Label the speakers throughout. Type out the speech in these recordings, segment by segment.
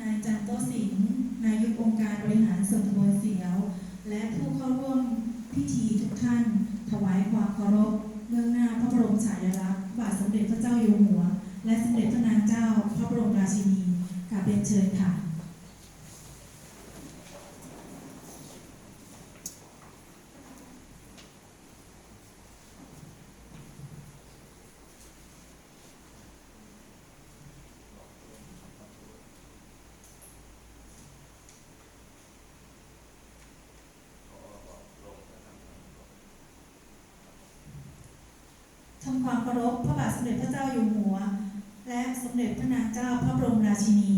Speaker 1: นายจันโตสิงนายกองค์การบริหารส่วนตำบลเสียว และผู้เข้าร่วมพิธีทุกท่าน ถวายความเคารพเรื่องหน้าพระบรมฉายาลักษณ์บาทสมเด็จพระเจ้าอยู่หัว และสมเด็จพระนางเจ้าพระบรมราชินีกราบเรียนเชิญค่ะ ทำความเคารพพระบาทสมเด็จพระเจ้าอยู่หัว และสมเด็จพระนางเจ้าพระบรมราชินี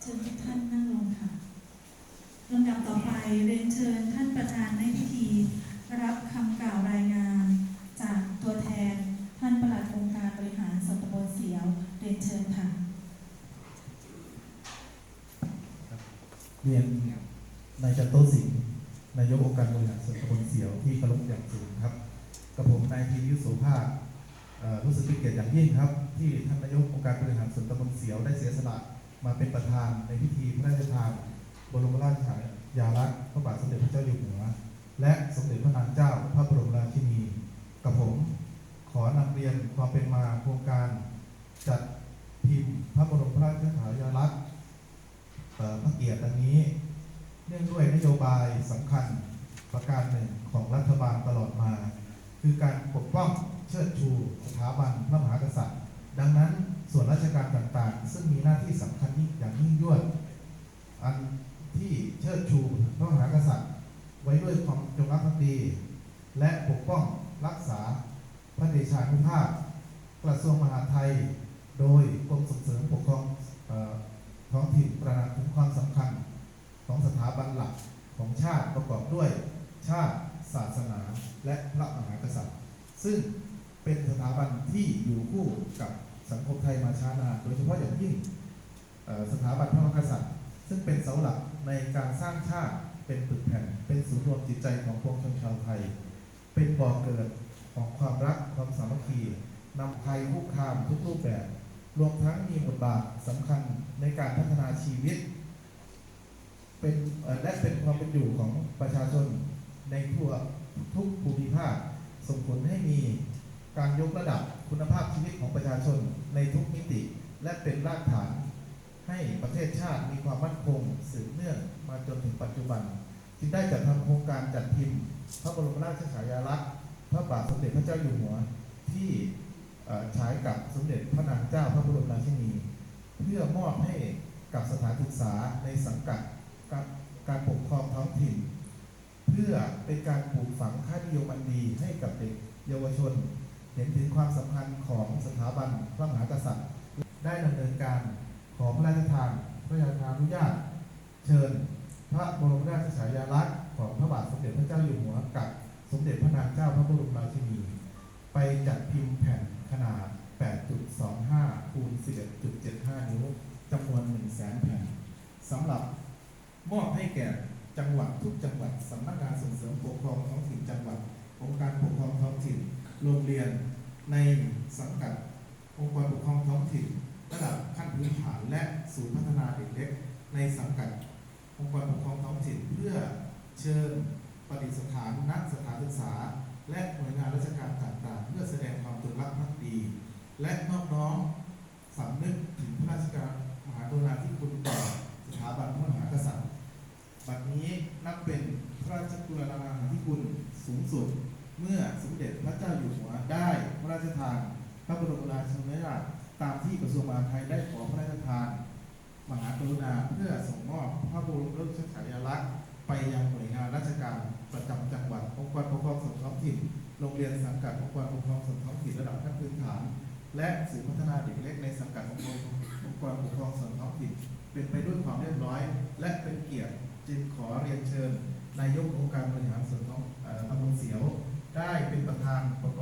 Speaker 1: เชิญทุกท่านนั่งลงค่ะลำดับต่อไปเรียนเชิญท่านประธานในพิธี รับคำกล่าวรายงาน จากตัวแทน ท่านประหลัดองค์การบริหารส่วนตำบลเสียว เรียนเชิญค่ะ
Speaker 2: เรียนนายจันโตสิงห์นายกองค์การบริหารส่วนตำบลเสียวที่เคารพอย่างสูงครับกับผมนายพียุโสภาครู้สึกเป็นเกียรติอย่างยิ่งครับ ที่ท่านนายกองค์การบริหารส่วนตำบลเสียวได้เสียสละมาเป็นประธานในพิธีพระราชทานบรมราชฉายาลักษณ์พระบาทสมเด็จพระเจ้าอยู่หัวและสมเด็จพระนางเจ้าพระบรมราชินีกับผม ขอนำเรียนความเป็นมาโครงการจัด ระบรมราชฉายาลักษณ์พระเกียรติดังนี้ เนื่องด้วยนโยบายสำคัญประการหนึ่งของรัฐบาลตลอดมา คือการปกป้องเชิดชูสถาบันพระมหากษัตริย์ ดังนั้นส่วนราชการต่างๆ ซึ่งมีหน้าที่สำคัญอย่างยิ่งยวดอันที่เชิดชูพระมหากษัตริย์ ไว้ด้วยความจงรักภักดี และปกป้องรักษาพระเดชานุภาพ กระทรวงมหาดไทย โดยกรมส่งเสริม ด้วยชาติศาสนาและพระมหากษัตริย์ ซึ่งเป็นสถาบันที่อยู่คู่กับสังคมไทยมาช้านานโดยเฉพาะอย่างยิ่งสถาบันพระมหากษัตริย์ ซึ่งเป็นเสาหลักในการสร้างชาติเป็นปึกแผ่น เป็นศูนย์รวมจิตใจของปวงชนชาวไทย เป็นบ่อเกิดของความรักความสามัคคีนำภัยคุกคามทุกรูปแบบ รวมทั้งมีบทบาทสำคัญในการพัฒนาชีวิต เป็น และเป็นความเป็นอยู่ของประชาชนในทั่วทุกภูมิภาค ส่งผลให้มีการยกระดับคุณภาพชีวิตของประชาชนในทุกมิติ และเป็นรากฐาน ให้ประเทศชาติมีความมั่นคงสืบเนื่องมาจนถึงปัจจุบัน จึงได้จัดทำโครงการจัดพิมพ์ พระบรมราชฉายาลักษณ์พระบาทสมเด็จพระเจ้าอยู่หัวที่ฉายกับสมเด็จพระนางเจ้าพระบรมราชินี เพื่อมอบให้กับสถานศึกษาในสังกัดการ การปกครองท้องถิ่น เพื่อเป็นการปลูกฝังค่านิยมอันดีให้กับเด็กเยาวชน เห็นถึงความสำคัญของสถาบันพระมหากษัตริย์ ได้ดำเนินการขอพระราชทานพระราชทานอนุญาต เชิญ พระบรมราชฉายาลักษณ์ของพระบาทสมเด็จพระเจ้าอยู่หัวกับสมเด็จพระนางเจ้าพระบรมราชินี ไปจัดพิมพ์แผ่นขนาด 8.25คูณ11.75 นิ้วจำนวน 1 0 0 0 0แสนแผ่นสำหรับ มอบให้แก่จังหวัดทุกจังหวัดสำนักงานส่งเสริมปกครองท้องถิ่นจังหวัด องค์การปกครองท้องถิ่น โรงเรียนในสังกัด องค์กรปกครองท้องถิ่น ระดับขั้นพื้นฐานและศูนย์พัฒนาเด็กเล็ก ในสังกัด องค์กรปกครองท้องถิ่น เพื่อเชิญประดิษฐานนักสถานศึกษา และหน่วยงานราชการต่างๆ เพื่อแสดงความจงรักภักดี และนอบน้อมสำนึกถึงพระราชการมหากรุณาธิคุณต่อสถาบันพระมหากษัตริย์ บัด นับเป็นพระราชกรุณาธิคุณสูงสุด เมื่อสมเด็จพระเจ้าอยู่หัวได้พระราชทาน พระบรมราชินีนาถตามที่กระทรวงมหาดไทยได้ขอพระราชทาน มหากรุณาเพื่อส่งมอบพระบรมราชฉายาลักษณ์ไปยังหน่วยงานราชการประจำจังหวัดองค์กรปกครองส่วนท้องถิ่นโรงเรียนสังกัดองค์กรปกครองส่วนท้องถิ่นระดับขั้นพื้นฐาน และศูนย์พัฒนาเด็กเล็กในสังกัดององค์กรปกครองส่วนท้องถิ่นเป็นไปด้วยความเรียบร้อย และเป็นเกียรติ จึงขอเรียนเชิญนายกองค์การบริหารส่วนท้องตำบลเสียว ได้เป็นประธานประ